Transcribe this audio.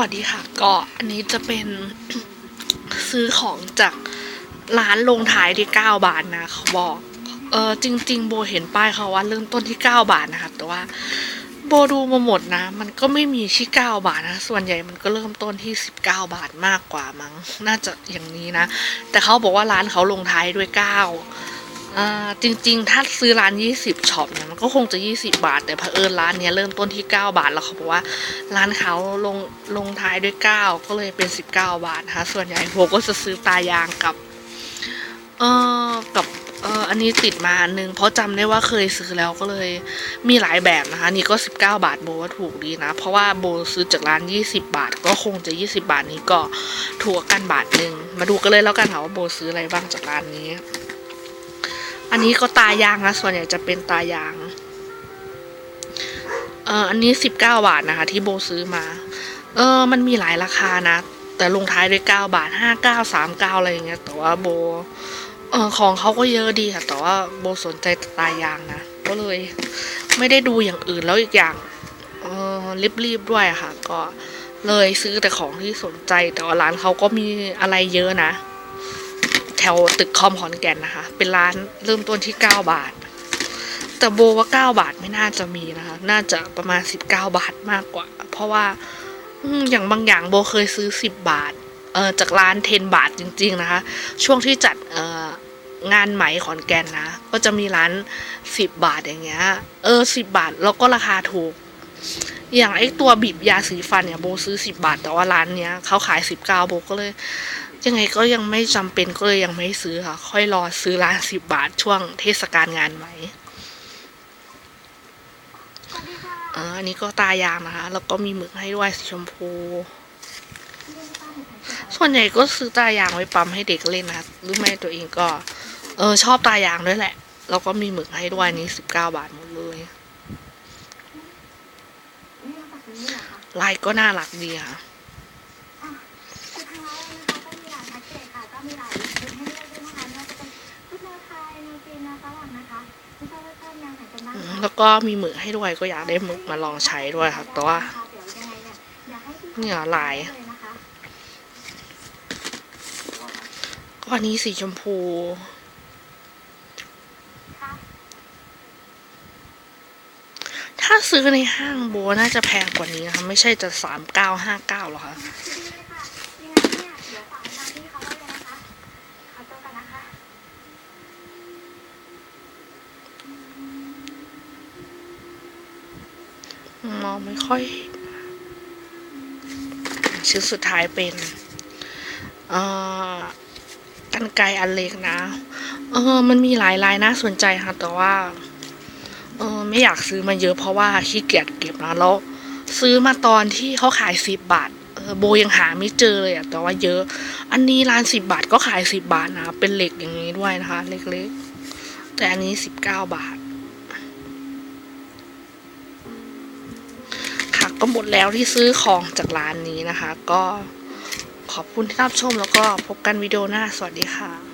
วัสดีค่ะ ก็อันนี้จะเป็นซื้อของจากร้านลงท้ายที่ 9 บาทนะเขาบอกเออจริง ๆ โบเห็นป้ายเขาว่าเริ่มต้นที่ 9 บาทนะคะแต่ว่าโบดูมาหมดนะ มันก็ไม่มีที่ 9 บาทนะ ส่วนใหญ่มันก็เริ่มต้นที่ 19 บาทมากกว่ามั้ง น่าจะอย่างนี้นะ แต่เขาบอกว่าร้านเขาลงท้ายด้วย 9 อ่าจริงๆ ถ้าซื้อร้าน 20ช็อปเนี่ยมันก็คงจะ 20 บาท แต่เผอิญร้านเนี้ยเริ่มต้นที่ 9 บาทแล้วเขาบอกว่าร้านเขาลงลงท้ายด้วย 9 ก็เลยเป็น 19 บาทนะคะส่วนใหญ่โบก็จะซื้อตายางกับเออกับเอออันนี้ติดมาอันนึงเพราะจำได้ว่าเคยซื้อแล้วก็เลยมีหลายแบบนะคะ นี่ก็ 19 บาทโบว่าถูกดีนะ เพราะว่าโบซื้อจากร้าน 20 บาท ก็คงจะ 20 บาทนี้ก็ถูกกันบาทหนึ่งมาดูกันเลยแล้วกันค่ะว่าโบซื้ออะไรบ้างจากร้านนี้ อันนี้ก็ตายางนะส่วนใหญ่จะเป็นตายาง เอออันนี้19บเก้าบาทนะคะ ที่โบซื้อมา เออ มันมีหลายราคานะ แต่ลงท้ายด้วย9บาท5 9 3 9อะไรอย่างเงี้ย แต่ว่าโบ เออของเขาก็เยอะดีค่ะ แต่ว่าโบสนใจตายางนะ ก็เลย ไม่ได้ดูอย่างอื่นแล้วอีกอย่างเออรีบๆด้วยค่ะ ก็เลยซื้อแต่ของที่สนใจ แต่ว่าร้านเขาก็มีอะไรเยอะนะ ถวตึกคอมขอนแก่นนะคะ เป็นร้านเริ่มต้นที่ 9 บาท แต่โบว่า 9 บาทไม่น่าจะมีนะคะ น่าจะประมาณ 19 บาทมากกว่า เพราะว่าอย่างบางอย่างโบเคยซื้อ 10 บาทเออจากร้าน 10 บาทจริง ๆ นะคะ ช่วงที่จัดเอองานไหมขอนแก่นนะ ก็จะมีร้าน 10 บาทอย่างเงี้ย เออ 10 บาทแล้วก็ราคาถูก อย่างไอ้ตัวบีบยาสีฟันเนี่ยโบซื้อ 10 บาท แต่ว่าร้านเนี้ยเขาขาย 19 โบก็เลย ยังไงก็ยังไม่จำเป็นก็เลยยังไม่ซื้อค่ะ ค่อยรอซื้อร้านสิบบาทช่วงเทศกาลงานไหมอ่าอันนี้ก็ตายางนะคะ แล้วก็มีหมึกให้ด้วยสีชมพู ส่วนใหญ่ก็ซื้อตายางไว้ปั๊มให้เด็กเล่นนะคะหรือไม่ตัวเองก็ เออชอบตายางด้วยแหละ แล้วก็มีหมึกให้ด้วยอันนี้สิบเก้าบาทหมดเลยลายก็น่ารักดีค่ะ แล้วก็มีหมึกให้ด้วยก็อยากได้หมึกมาลองใช้ด้วยค่ะแต่ว่าเนี่ยลายก็อันนี้สีชมพูถ้าซื้อในห้างโบน่าจะแพงกว่านี้นะคะไม่ใช่จะสามเก้าห้าเก้าหรอคะ ดีเลยค่ะยังไงเนี่ยเดี๋ยวฝากทางพี่เขาไว้เลยนะคะขอตัวกันนะคะ มองไม่ค่อย ชิ้นสุดท้ายเป็นกันไกรอันเล็กนะ เออ มันมีหลายลายน่าสนใจค่ะ แต่ว่า เออ ไม่อยากซื้อมาเยอะเพราะว่าขี้เกียจเก็บนะแล้ว ซื้อมาตอนที่เขาขายสิบบาท เออ โบยังหาไม่เจอเลยอะแต่ว่าเยอะ อันนี้ร้านสิบบาทก็ขายสิบบาทนะ เป็นเหล็กอย่างนี้ด้วยนะคะ เล็กๆ แต่อันนี้สิบเก้าบาท ก็หมดแล้วที่ซื้อของจากร้านนี้นะคะ ก็ขอบคุณที่รับชมแล้วก็พบกันวิดีโอหน้า สวัสดีค่ะ